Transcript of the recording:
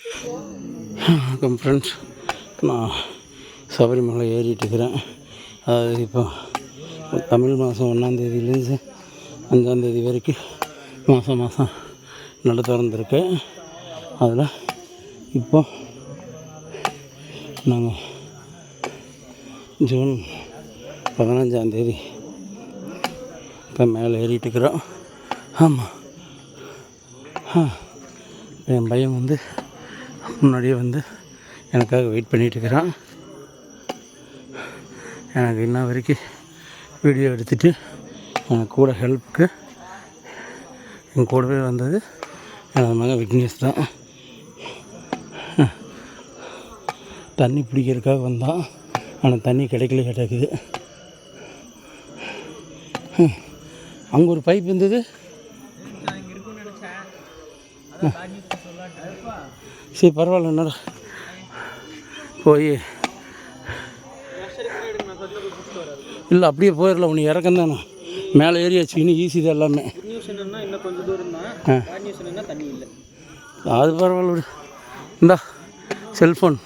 வணக்கம் ஃப்ரெண்ட்ஸ் நான் சபரிமலை ஏறிட்டு இருக்கிறேன். அதாவது இப்போ தமிழ் மாதம் ஒன்றாந்தேதியிலேருந்து அஞ்சாந்தேதி வரைக்கும் மாதம் மாதம் நட திறந்துருக்கு. அதில் இப்போ நாங்கள் ஜூன் பதினஞ்சாந்தேதி இப்போ மேலே ஏறிட்டுருக்குறோம் ஆமாம். ஆ என் பையன் வந்து முன்னாடியே வந்து எனக்காக வெயிட் பண்ணிகிட்ருக்கிறான் எனக்கு இன்ன வரைக்கும் வீடியோ எடுத்துகிட்டு எனக்கு கூட ஹெல்ப்புக்கு என் கூடவே வந்தது எனது மகன் விக்னேஷ் தான். தண்ணி பிடிக்கிறதுக்காக வந்தான். ஆனால் தண்ணி கிடைக்கல கிடக்குது அங்கே ஒரு பைப் இருந்தது. சரி பரவாயில்ல என்னடா? போய். இல்லை அப்படியே போயிடல உனக்கு இறக்கம் தானே. மேலே ஏறியாச்சு இன்னும் ஈஸி தான் எல்லாமே. அது பரவாயில்ல இந்தா செல்ஃபோன்